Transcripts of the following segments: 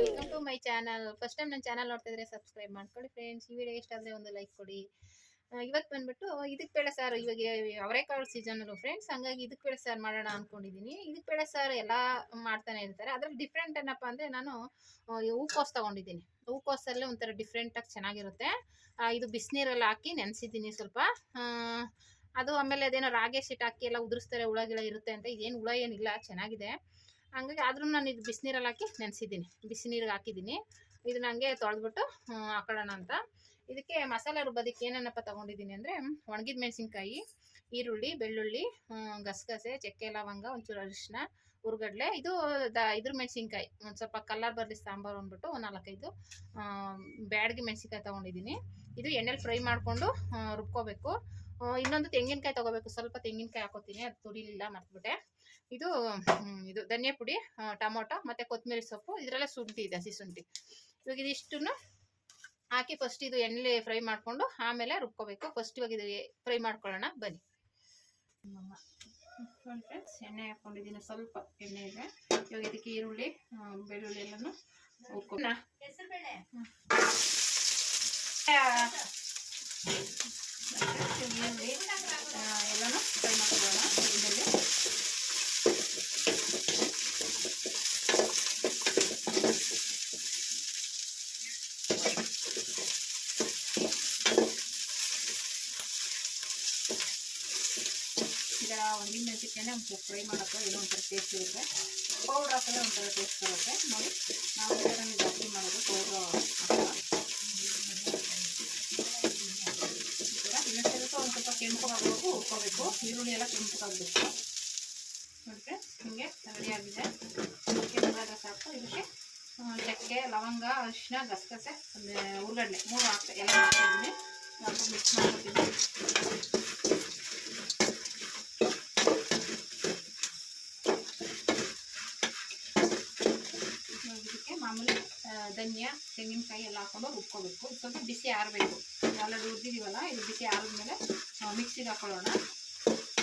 Welcome to my channel first time ನನ್ನ channel ನೋಡ್ತಾ ಇದ್ರೆ ಸಬ್ಸ್ಕ್ರೈಬ್ ಮಾಡ್ಕೊಳ್ಳಿ ಫ್ರೆಂಡ್ಸ್ ಈ ವಿಡಿಯೋ ಇಷ್ಟ ಆದರೆ ಒಂದು ಲೈಕ್ ಕೊಡಿ. ಇವತ್ತು ಬಂದ್ಬಿಟ್ಟು ಇದಕ್ಕೆ ಬೇಳೆ ಸಾರು ಇವಾಗ ಅವರೆಕಾಳು ಸೀಸನಲ್ಲು ಫ್ರೆಂಡ್ಸ್ ಹಂಗಾಗಿ ಇದಕ್ಕೆ ಬೇಳೆ ಸರ್ ಮಾಡೋಣ ಅಂದ್ಕೊಂಡಿದ್ದೀನಿ ಇದಕ್ಕೆ ಬೇಳೆ ಸರ್ ಎಲ್ಲ ಮಾಡ್ತಾನೆ ಇರ್ತಾರೆ. ಅದ್ರಲ್ಲಿ ಡಿಫ್ರೆಂಟ್ ಏನಪ್ಪ ಅಂದರೆ ನಾನು ಹೂಕೋಸ್ ತೊಗೊಂಡಿದ್ದೀನಿ. ಹೂಕೋಸಲ್ಲೇ ಒಂಥರ ಡಿಫ್ರೆಂಟಾಗಿ ಚೆನ್ನಾಗಿರುತ್ತೆ. ಇದು ಬಿಸಿನೀರಲ್ಲಿ ಹಾಕಿ ನೆನೆಸಿದ್ದೀನಿ ಸ್ವಲ್ಪ. ಅದು ಆಮೇಲೆ ಅದೇನೋ ರಾಗಿ ಸಿಟ್ ಹಾಕಿ ಎಲ್ಲ ಉದುರಿಸ್ತಾರೆ, ಹುಳ ಗಿಳ ಇರುತ್ತೆ ಅಂತ. ಇದೇನು ಹುಳ ಏನಿಲ್ಲ, ಚೆನ್ನಾಗಿದೆ. ಹಂಗಾಗಿ ಆದರೂ ನಾನು ಇದು ಬಿಸಿನೀರಲ್ಲಿ ಹಾಕಿ ನೆನೆಸಿದ್ದೀನಿ. ಬಿಸಿನೀರಿಗೆ ಹಾಕಿದ್ದೀನಿ. ಇದನ್ನ ಹಂಗೆ ತೊಳೆದ್ಬಿಟ್ಟು ಹಾಕೊಳ್ಳೋಣ ಅಂತ. ಇದಕ್ಕೆ ಮಸಾಲೆ ರುಬ್ಬೋದಕ್ಕೆ ಏನೇನಪ್ಪ ತೊಗೊಂಡಿದ್ದೀನಿ ಅಂದರೆ, ಒಣಗಿದ ಮೆಣಸಿನ್ಕಾಯಿ, ಈರುಳ್ಳಿ, ಬೆಳ್ಳುಳ್ಳಿ ಗಸಗಸೆ, ಚಕ್ಕೆ, ಲವಂಗ, ಒಂಚೂರು ಅರಿಶಿನ ಉರ್ಗಡ್ಲೆ. ಇದು ದ, ಇದ್ರ ಮೆಣಸಿನ್ಕಾಯಿ. ಒಂದು ಸ್ವಲ್ಪ ಕಲರ್ ಬರಲಿ ಸಾಂಬಾರು ಅಂದ್ಬಿಟ್ಟು ಒಂದು ನಾಲ್ಕೈದು ಬ್ಯಾಡ್ಗೆ ಮೆಣಸಿನ್ಕಾಯಿ ತೊಗೊಂಡಿದ್ದೀನಿ. ಇದು ಎಣ್ಣೆಲಿ ಫ್ರೈ ಮಾಡಿಕೊಂಡು ರುಬ್ಕೋಬೇಕು. ಇನ್ನೊಂದು ತೆಂಗಿನಕಾಯಿ ತಗೋಬೇಕು. ಸ್ವಲ್ಪ ತೆಂಗಿನಕಾಯಿ ಹಾಕೋತೀನಿ. ಅದು ತುರಿಲಿಲ್ಲ ಮರ್ತ್ಬಿಟ್ಟೆ. ಇದು ಇದು ಧನಿಯಾ ಪುಡಿ ಟೊಮೊಟೊ ಮತ್ತು ಕೊತ್ತಂಬರಿ ಸೊಪ್ಪು. ಇದರಲ್ಲೇ ಶುಂಠಿ ಇದೆ ಹಸಿ ಶುಂಠಿ. ಇವಾಗ ಇದಿಷ್ಟನ್ನು ಹಾಕಿ ಫಸ್ಟ್ ಇದು ಎಣ್ಣೆ ಫ್ರೈ ಮಾಡಿಕೊಂಡು ಆಮೇಲೆ ರುಬ್ಕೋಬೇಕು. ಫಸ್ಟ್ ಇವಾಗ ಇದು ಫ್ರೈ ಮಾಡ್ಕೊಳ್ಳೋಣ. ಬನ್ನಿ. ಫ್ರೆಂಡ್ಸ್ ಎಣ್ಣೆ ಹಾಕ್ಕೊಂಡಿದ್ದೀನಿ ಸ್ವಲ್ಪ ಎಣ್ಣೆ ಇದೆ. ಇವಾಗ ಇದಕ್ಕೆ ಈರುಳ್ಳಿ ಬೆಳ್ಳುಳ್ಳಿ ಎಲ್ಲನೂ ಹುರ್ಕೊಂಡು ಈರುಳ್ಳಿ ಎಲ್ಲನೂ ಫ್ರೈ ಮಾಡ್ಕೊಳ್ಳೋಣ ಇದರಲ್ಲಿ ಈಗ ಒಂದಿನ ಮೆಣಸಿನ್ಕಾಯಿನೇ ಒಂಚೂರು ಫ್ರೈ ಮಾಡೋಕ್ಕೆ ಏನೋ ಒಂಥರ ಟೇಸ್ಟ್ ಇರುತ್ತೆ ಪೌಡ್ರ್ ಹಾಕಿದ್ರೆ ಒಂಥರ ಟೇಸ್ಟ್ ಬರುತ್ತೆ ನೋಡಿ ನಾವು ಜಾಸ್ತಿ ಮಾಡೋದು ಪೌಡ್ರ್ ಈ ಥರ ಇನ್ನೊಂದು ಸ್ವಲ್ಪ ಒಂದು ಸ್ವಲ್ಪ ಹುರ್ಕೋಬೇಕು ಈರುಳ್ಳಿ ಎಲ್ಲ ಕೆಂಪಗಾಗಬೇಕು. ನೋಡಿದ್ರೆ ಹಿಂಗೆ ಆಗಿದೆ. ಕೆಂಪಾದ ಸಾಕು. ಇದಕ್ಕೆ ಚಕ್ಕೆ ಲವಂಗ ಅರಿಶಿನ ಗಸಗಸೆ ಉಳ್ಳಾಗಡ್ಡೆ ಮೂರು ಹಾಕ್ತಾ. ಎಲ್ಲ ಹಾಕ್ತಿದ್ದೀನಿ ಸ್ವಲ್ಪ ಮಿಕ್ಸ್ ಮಾಡ್ಕೊತೀನಿ. ಇದಕ್ಕೆ ಮಾಮೂಲಿ ಧನಿಯಾ, ತೆಂಗಿನಕಾಯಿ ಎಲ್ಲ ಹಾಕೊಂಡು ರುಬ್ಕೋಬೇಕು. ಸ್ವಲ್ಪ ಬಿಸಿ ಆರಬೇಕು. ಆಲ್ರೆಡಿ ಹುರಿದಿದ್ದೀವಲ್ಲ ಇದು ಬಿಸಿ ಆರಿದ್ಮೇಲೆ ಮಿಕ್ಸಿಗೆ ಹಾಕೊಳ್ಳೋಣ.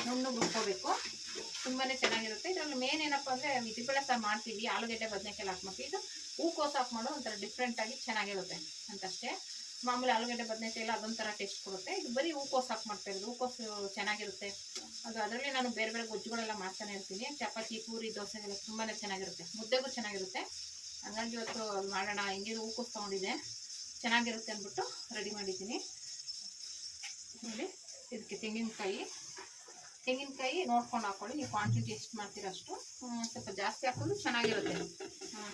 ನುಣ್ಣು ರುಬ್ಕೋಬೇಕು ತುಂಬಾ ಚೆನ್ನಾಗಿರುತ್ತೆ. ಇದರಲ್ಲಿ ಮೇನ್ ಏನಪ್ಪ ಅಂದರೆ ಮಿತಿಬೇಳೆ ಸಹ ಮಾಡ್ತೀವಿ. ಆಲೂಗಡ್ಡೆ, ಬದನೆಕಾಯಿ ಹಾಕ್ಬೇಕು ಇದು ಹೂಕೋಸು ಹಾಕಿ ಮಾಡೋ ಒಂಥರ ಡಿಫ್ರೆಂಟಾಗಿ ಚೆನ್ನಾಗಿರುತ್ತೆ ಅಂತಷ್ಟೇ. ಮಾಮೂಲಿ ಆಲೂಗಡ್ಡೆ, ಬದನೆಕಾಯಿ ಎಲ್ಲ ಅದೊಂಥರ ಟೇಸ್ಟ್ ಕೊಡುತ್ತೆ. ಇದು ಬರೀ ಹೂಕೋಸು ಹಾಕಿ ಮಾಡ್ತಾ ಇರೋದು. ಹೂಕೋಸು ಚೆನ್ನಾಗಿರುತ್ತೆ. ಅದು ಅದರಲ್ಲಿ ನಾನು ಬೇರೆ ಬೇರೆ ಗೊಜ್ಜುಗಳೆಲ್ಲ ಮಾಡ್ತಾನೆ ಇರ್ತೀನಿ. ಚಪಾತಿ, ಪೂರಿ, ದೋಸೆಗೆಲ್ಲ ತುಂಬಾ ಚೆನ್ನಾಗಿರುತ್ತೆ. ಮುದ್ದೆಗೂ ಚೆನ್ನಾಗಿರುತ್ತೆ. ಹಂಗಾಗಿ ಇವತ್ತು ಮಾಡೋಣ. ಹೆಂಗಿದ್ರು ಹೂಕೋಸು ತೊಗೊಂಡಿದ್ದೆ. ಚೆನ್ನಾಗಿರುತ್ತೆ ಅಂದ್ಬಿಟ್ಟು ರೆಡಿ ಮಾಡಿದ್ದೀನಿ. ನೋಡಿ, ಇದಕ್ಕೆ ತೆಂಗಿನಕಾಯಿ. ತೆಂಗಿನಕಾಯಿ ನೋಡ್ಕೊಂಡು ಹಾಕೊಳ್ಳಿ, ನೀವು ಕ್ವಾಂಟಿಟಿ ಎಷ್ಟು ಮಾಡ್ತೀರಷ್ಟು ಸ್ವಲ್ಪ ಜಾಸ್ತಿ ಹಾಕೋದು ಚೆನ್ನಾಗಿರುತ್ತೆ.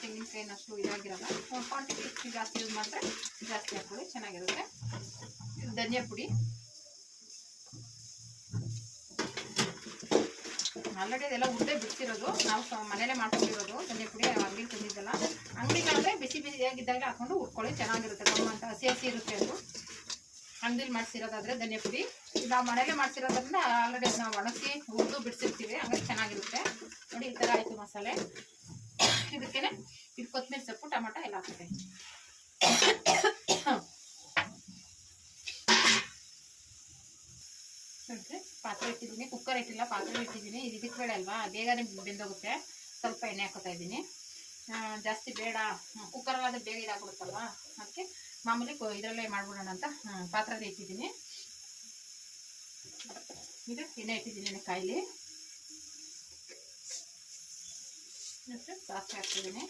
ತೆಂಗಿನಕಾಯಿನಷ್ಟು ಇದಾಗಿರಲ್ಲ. ಕ್ವಾಂಟಿಟಿ ಜಾಸ್ತಿ ಯೂಸ್ ಮಾಡಿದ್ರೆ ಜಾಸ್ತಿ ಹಾಕೊಳ್ಳಿ, ಚೆನ್ನಾಗಿರುತ್ತೆ. ಧನಿಯಾ ಪುಡಿ. ಆಲ್ರೆಡಿ ಅದೆಲ್ಲ ಉದ್ದೆ ಬಿಡ್ತಿರೋದು. ನಾವು ಮನೇಲೆ ಮಾಡ್ಕೊಂಡಿರೋದು. ಧನಿಯಾ ಪುಡಿ ಅಂಗಡಿ ತಂದಿದ್ದಲ್ಲ ಅಂಗಡಿಗಾದ್ರೆ ಬಿಸಿ ಬಿಸಿಯಾಗಿದ್ದಾಗ ಹಾಕೊಂಡು ಉಟ್ಕೊಳ್ಳಿ. ಚೆನ್ನಾಗಿರುತ್ತೆ. ನಮ್ಮ ಅಂತ ಹಸಿ ಹಸಿ ಇರುತ್ತೆ ಅದು. ಅಂಗಡಿಲಿ ಮಾಡಿಸಿರೋದಾದ್ರೆ ಧನಿಯಾ ಪುಡಿ. ನಾವು ಮನೇಲೆ ಮಾಡಿಸಿರೋದ್ರಿಂದ ಆಲ್ರೆಡಿ ನಾವು ಒಣಗಿಸಿ ಉದ್ದು ಬಿಡಿಸಿರ್ತೀವಿ ಹಂಗಾಗಿ ಚೆನ್ನಾಗಿರುತ್ತೆ ನೋಡಿ ಈ ಥರ ಆಯಿತು ಮಸಾಲೆ ಇದಕ್ಕೇನೆ ಇದು ಕೊತ್ತಂಬರಿ ಸೊಪ್ಪು ಟೊಮಟೊ ಎಲ್ಲ ಹಾಕ್ತೇವೆ ನೋಡಿದ್ರೆ ಪಾತ್ರೆ ಇಟ್ಟಿದ್ದೀನಿ ಕುಕ್ಕರ್ ಇಟ್ಟಿಲ್ಲ ಪಾತ್ರೆ ಇಟ್ಟಿದ್ದೀನಿ ಇದು ಇದಕ್ಕೆ ಬೇಡ ಅಲ್ವಾ ಬೇಗನೆ ಬೆಂದೋಗುತ್ತೆ. ಸ್ವಲ್ಪ ಎಣ್ಣೆ ಹಾಕೋತಾ ಇದ್ದೀನಿ. ಜಾಸ್ತಿ ಬೇಡ. ಕುಕ್ಕರಲ್ಲಾದ್ರೆ ಬೇಗ ಇದಾಗ್ಬಿಡುತ್ತಲ್ವ? ಅದಕ್ಕೆ ಮಾಮೂಲಿ ಇದರಲ್ಲೇ ಮಾಡ್ಬಿಡೋಣ ಅಂತ ಪಾತ್ರೆಲಿ ಇಟ್ಟಿದ್ದೀನಿ. ಇದು ಎಣ್ಣೆ ಇಟ್ಟಿದ್ದೀನಿ ಕಾಯಿಲಿ. ಸಾಸಿವೆ ಹಾಕ್ತಿದ್ದೀನಿ.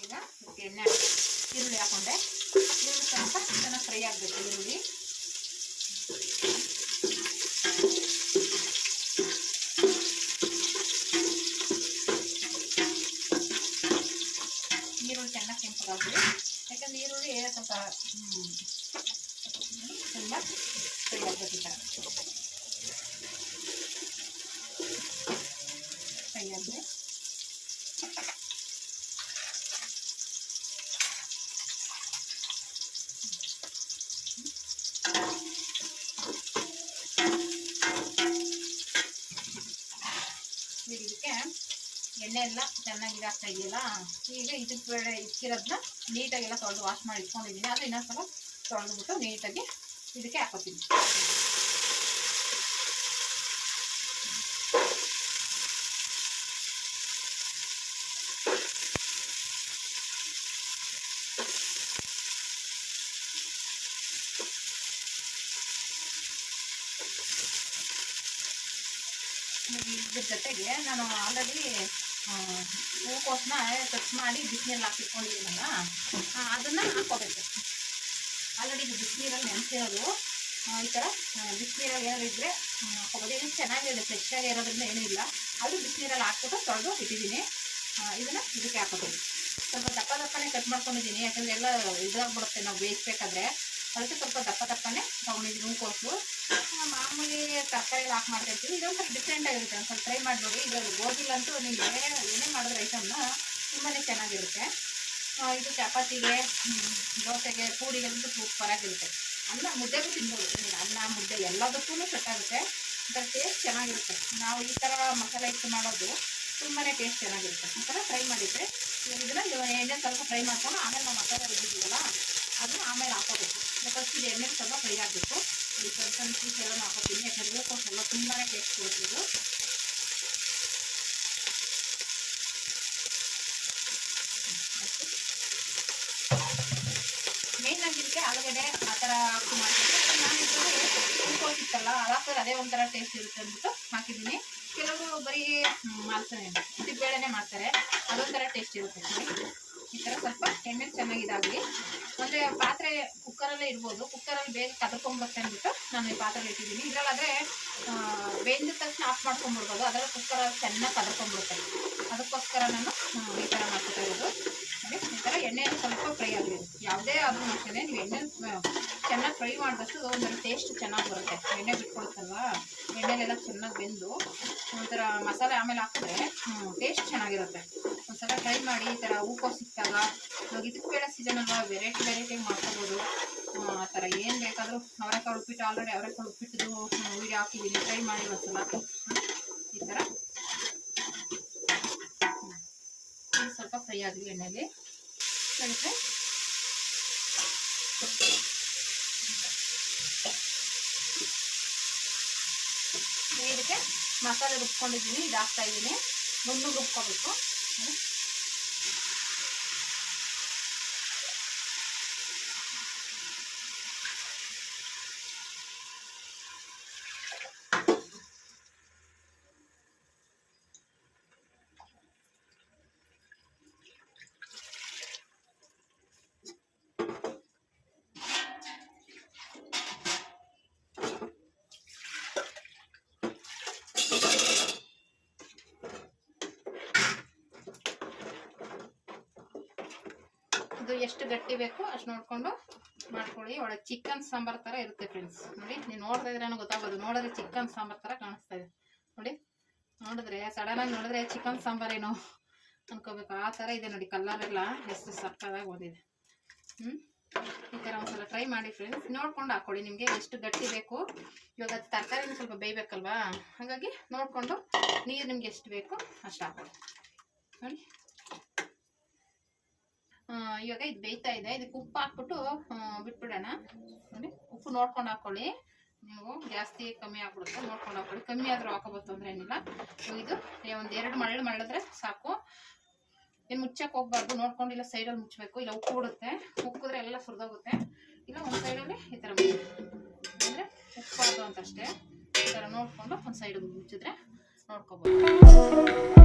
ಈಗ ಎಣ್ಣೆ ಹಾಕಿ ಈರುಳ್ಳಿ ಹಾಕೊಂಡೆ. ಈರುಳ್ಳಿ ಸ್ವಲ್ಪ ಚೆನ್ನಾಗಿ ಫ್ರೈ ಆಗಬೇಕು, ಈರುಳ್ಳಿ ಈರುಳ್ಳಿ ಚೆನ್ನಾಗಿ ಕೆಂಪಗಾಗಲಿ ಯಾಕಂದ್ರೆ ಈರುಳ್ಳಿ ಸ್ವಲ್ಪ ತುಂಬ ಫ್ರೈ ಆಗಬೇಕು ಎಣ್ಣೆ ಎಲ್ಲ ಚೆನ್ನಾಗಿ ಇದಾಗ್ತಾ ಇದೆಯಲ್ಲ? ಈಗ ಇದಕ್ಕೆ ಬೇಡ ಇಕ್ಕಿರೋದನ್ನ ನೀಟಾಗೆಲ್ಲ ತೊಳೆದು ವಾಶ್ ಮಾಡಿ ಇಟ್ಕೊಂಡಿದ್ದೀನಿ. ಆದರೆ ಇನ್ನೊಂದ್ಸಲ ತೊಳೆದ್ಬಿಟ್ಟು ನೀಟಾಗಿ ಇದಕ್ಕೆ ಹಾಕೋತೀನಿ. ಇದ್ರ ಜೊತೆಗೆ ನಾನು ಆಲ್ರೆಡಿ ಹೂಕೋಸನ್ನ ಕಟ್ ಮಾಡಿ ಬಿಸಿನೀರಲ್ಲಿ ಹಾಕಿಟ್ಕೊಂಡಿದ್ದೀನಲ್ಲ ಅದನ್ನು ಹಾಕೋಬೇಕು ಆಲ್ರೆಡಿ ಇದು ಬಿಸಿನೀರಲ್ಲಿ ನೆನೆಸಿರೋದು. ಈ ಥರ ಬಿಸಿನೀರಲ್ಲಿ ಏನಾದ್ರು ಇದ್ದರೆ ಹಾಕೋಬೋದು ಏನು ಚೆನ್ನಾಗಿದೆ ಫ್ರೆಶ್ ಆಗಿ ಇರೋದ್ರಿಂದ ಏನೂ ಇಲ್ಲ. ಅದು ಬಿಸಿನೀರಲ್ಲಿ ಹಾಕ್ಬಿಟ್ಟು ತೊಳೆದು ಇಟ್ಟಿದ್ದೀನಿ. ಇದನ್ನು ಇದನ್ನ ಇದಕ್ಕೆ ಹಾಕೋಬೋದು ಸ್ವಲ್ಪ ದಪ್ಪ ದಪ್ಪನೇ ಕಟ್ ಮಾಡ್ಕೊಂಡಿದ್ದೀನಿ, ಯಾಕಂದರೆ ಎಲ್ಲ ಇದಾಗ್ಬಿಡುತ್ತೆ ನಾವು ಬೇಯಿಸ್ಬೇಕಾದ್ರೆ. ಅದಕ್ಕೆ ಸ್ವಲ್ಪ ದಪ್ಪ ದಪ್ಪನೇ ತಗೊಂಡಿದ್ವಿ ಹೂಕೋಸು ಮಾಮೂಲಿ ತರಕಾರಿ ಹಾಕಿ ಮಾಡ್ತಾ ಇರ್ತೀವಿ. ಸ್ವಲ್ಪ ಡಿಫ್ರೆಂಟ್ ಆಗಿರುತ್ತೆ. ಒಂದು ಸ್ವಲ್ಪ ಟ್ರೈ ಮಾಡಿ ನೋಡಿ ಇದರಲ್ಲಿ ಗೋಧಿಲಂತೂ ನೀವು ಏನೇ ಏನೇ ಮಾಡಿದ್ರೆ ಐಟಮ್ನ ತುಂಬಾ ಚೆನ್ನಾಗಿರುತ್ತೆ. ಇದು ಚಪಾತಿಗೆ ದೋಸೆಗೆ ಪೂರಿಗಂತೂ ಸೂಪರ್ ಆಗಿರುತ್ತೆ. ಅನ್ನ, ಮುದ್ದೆಗೂ ತಿನ್ಬೋದು. ಅನ್ನ, ಮುದ್ದೆ ಎಲ್ಲದಕ್ಕೂ ಸೆಟ್ ಆಗುತ್ತೆ. ಒಂಥರ ಟೇಸ್ಟ್ ಚೆನ್ನಾಗಿರುತ್ತೆ. ನಾವು ಈ ಥರ ಮಸಾಲೆ ಇಟ್ಟು ಮಾಡೋದು ತುಂಬಾ ಟೇಸ್ಟ್ ಚೆನ್ನಾಗಿರುತ್ತೆ. ಒಂಥರ ಥರ ಫ್ರೈ ಮಾಡಿದರೆ ಇದನ್ನ ಎಣ್ಣೆ ಸ್ವಲ್ಪ ಫ್ರೈ ಮಾಡ್ಕೊಂಡು ಆಮೇಲೆ ನಾವು ಮಸಾಲೆ ರುಬ್ಬಿದ್ದೀವಲ್ಲ ಅದನ್ನ ಆಮೇಲೆ ಹಾಕೋಬೇಕು. ಫಸ್ಟ್ ಇದು ಎಣ್ಣೆ ಸ್ವಲ್ಪ ಫ್ರೈ ಆಗಬೇಕು. ಈ ಸ್ವಲ್ಪ ಸಣ್ಣ ಪೀಸ್ ಎಲ್ಲ ಹಾಕೋತೀನಿ. ಯಾಕಂದರೆ ಹೂಕೋಸು ತುಂಬಾ ಟೇಸ್ಟ್ ಕೊಡ್ತೀವಿ ಮೇನ್ ಆಗಿದ್ದಕ್ಕೆ ಆಲೂಗಡ್ಡೆ ಆ ಥರ ಹಾಕಿ ಮಾಡ್ತೀನಿ. ನಾನು ಆ ಥರ ಅದು ಒಂಥರ ಟೇಸ್ಟ್ ಇರುತ್ತೆ ಅಂದ್ಬಿಟ್ಟು ಹಾಕಿದ್ದೀನಿ. ಕೆಲವರು ಬರೀ ಮಾಡ್ತಾರೆ ಬೇಳೆನೇ ಮಾಡ್ತಾರೆ. ಅದೊಂಥರ ಟೇಸ್ಟ್ ಇರುತ್ತೆ. ಈ ಥರ ಸ್ವಲ್ಪ ಎಣ್ಣೆ ಚೆನ್ನಾಗಿದಾಗಲಿ ಅಂದರೆ ಪಾತ್ರೆ ಕುಕ್ಕರಲ್ಲೇ ಇರ್ಬೋದು. ಕುಕ್ಕರಲ್ಲಿ ಬೇಗ ಕದರ್ಕೊಂಡ್ಬರುತ್ತೆ ಅಂದ್ಬಿಟ್ಟು ನಾನು ಈ ಪಾತ್ರೆಲಿ ಇಟ್ಟಿದ್ದೀನಿ. ಇದರಲ್ಲಾದರೆ ಬೆಂದ ತಕ್ಷಣ ಆಫ್ ಮಾಡ್ಕೊಂಡ್ಬಿಡ್ಬೋದು. ಅದರಲ್ಲಿ ಕುಕ್ಕರಲ್ಲಿ ಚೆನ್ನಾಗಿ ಕದರ್ಕೊಂಡ್ಬಿಡುತ್ತೆ. ಅದಕ್ಕೋಸ್ಕರ ನಾನು ಈ ಥರ ಮಾಡ್ಕೊತಾ ಇರೋದು. ಈ ಥರ ಎಣ್ಣೆಯಲ್ಲಿ ಸ್ವಲ್ಪ ಫ್ರೈ ಆಗಲಿ ಯಾವುದೇ ಆದರೂ ಅಷ್ಟೇ ನೀವು ಎಣ್ಣೆ ಚೆನ್ನಾಗಿ ಫ್ರೈ ಮಾಡಿದಷ್ಟು ಒಂಥರ ಟೇಸ್ಟ್ ಚೆನ್ನಾಗಿ ಬರುತ್ತೆ. ಎಣ್ಣೆ ಬಿಟ್ಕೊಳುತ್ತಲ್ವಾ ಎಣ್ಣೆಲೆಲ್ಲ ಚೆನ್ನಾಗಿ ಬೆಂದು ಒಂಥರ ಮಸಾಲೆ ಆಮೇಲೆ ಹಾಕಿದ್ರೆ ಟೇಸ್ಟ್ ಚೆನ್ನಾಗಿರುತ್ತೆ. ಒಂದ್ಸಲ ಟ್ರೈ ಮಾಡಿ ಈ ಥರ ಹೂಕೋಸು ಸಿಕ್ತಾಗ ಇವಾಗ ಇದಕ್ಕೆ ಬೇಡ ಸೀಸನ್ ಅಲ್ವಾ? ವೆರೈಟಿ ವೆರೈಟಿ ಮಾಡ್ಕೋಬೋದು. ಆ, ಥರ ಏನು ಬೇಕಾದರೂ ಅವರೆಕಾಳು ಉಪ್ಪಿಟ್ಟು ಆಲ್ರೆಡಿ ಅವರೆಕಾಳು ಉಪ್ಪಿಟ್ಟು ವೀಡಿಯೋ ಹಾಕಿದ್ದೀನಿ ಟ್ರೈ ಮಾಡಿ ಒಂದ್ಸಲ. ಈ ಥರ. ಸ್ವಲ್ಪ ಫ್ರೈ ಆಗಲಿ ಎಣ್ಣೆಯಲ್ಲಿ ಕಳಿಸಿ ಇದಕ್ಕೆ ಮಸಾಲೆ ರುಬ್ಕೊಂಡಿದ್ದೀನಿ ಇದು ಹಾಕ್ತಾ ಇದ್ದೀನಿ. ನುಣ್ಣು ರುಬ್ಕೋಬೇಕು. ಎಷ್ಟು ಗಟ್ಟಿ ಬೇಕು ಅಷ್ಟು ನೋಡ್ಕೊಂಡು ಮಾಡ್ಕೊಳ್ಳಿ. ಒಳಗೆ ಚಿಕನ್ ಸಾಂಬಾರ್ ಥರ ಇರುತ್ತೆ ಫ್ರೆಂಡ್ಸ್ ನೋಡಿ, ನೀವು ನೋಡ್ತಾ ಇದ್ರೆ ಗೊತ್ತಾಗೋದು. ನೋಡಿದ್ರೆ ಚಿಕನ್ ಸಾಂಬಾರ್ ಥರ ಕಾಣಿಸ್ತಾ ಇದೆ. ನೋಡಿ, ನೋಡಿದ್ರೆ ಸಡನ್ನಾಗಿ ನೋಡಿದ್ರೆ ಚಿಕನ್ ಸಾಂಬಾರೇನೋ ಅನ್ಕೋಬೇಕು. ಆ ಥರ ಇದೆ ನೋಡಿ ಕಲರ್ ಎಲ್ಲ ಎಷ್ಟು ಸಕ್ಕದಾಗಿ ಬಂದಿದೆ ಹ್ಞೂ ಈ ಥರ ಒಂದ್ಸಲ ಟ್ರೈ ಮಾಡಿ ಫ್ರೆಂಡ್ಸ್ ನೋಡ್ಕೊಂಡು ಹಾಕ್ಕೊಳ್ಳಿ ನಿಮಗೆ ಎಷ್ಟು ಗಟ್ಟಿ ಬೇಕು. ಇವಾಗ ಅದು ತರಕಾರಿನ ಸ್ವಲ್ಪ ಬೇಯಬೇಕಲ್ವಾ? ಹಾಗಾಗಿ ನೋಡಿಕೊಂಡು ನೀರು ನಿಮ್ಗೆ ಎಷ್ಟು ಬೇಕು ಅಷ್ಟು ಹಾಕೊಳ್ಳಿ. ನೋಡಿ. ಇವಾಗ ಇದು ಬೇಯ್ತಾ ಇದೆ. ಇದಕ್ಕೆ ಉಪ್ಪು ಹಾಕ್ಬಿಟ್ಟು ಬಿಟ್ಬಿಡೋಣ. ನೋಡಿ, ಉಪ್ಪು ನೋಡ್ಕೊಂಡು ಹಾಕೊಳ್ಳಿ. ನೀವು ಜಾಸ್ತಿ ಕಮ್ಮಿ ಆಗ್ಬಿಡುತ್ತೆ. ನೋಡ್ಕೊಂಡು ಹಾಕೊಳ್ಳಿ. ಕಮ್ಮಿ ಆದರೂ ಹಾಕೋಬೋದು ತೊಂದರೆ ಏನಿಲ್ಲ. ಇದು ಒಂದು ಎರಡು ಮಳ್ಳು ಮರಳಿದ್ರೆ ಸಾಕು. ಏನು ಮುಚ್ಚಕ್ಕೆ ಹೋಗ್ಬಾರ್ದು. ನೋಡ್ಕೊಂಡು ಇಲ್ಲ ಸೈಡಲ್ಲಿ ಮುಚ್ಚಬೇಕು. ಇಲ್ಲ ಉಪ್ಪು ಬಿಡುತ್ತೆ. ಉಕ್ಕಿದ್ರೆ ಎಲ್ಲ ಸುರಿದೋಗುತ್ತೆ. ಇಲ್ಲ ಒಂದು ಸೈಡಲ್ಲಿ ಈ ಥರ ಅಂದರೆ ಉಪ್ಪು ಅಂತ ಅಷ್ಟೇ. ಈ ಥರ ನೋಡಿಕೊಂಡು ಒಂದು ಸೈಡ್ ಮುಚ್ಚಿದ್ರೆ ನೋಡ್ಕೋಬೋದು.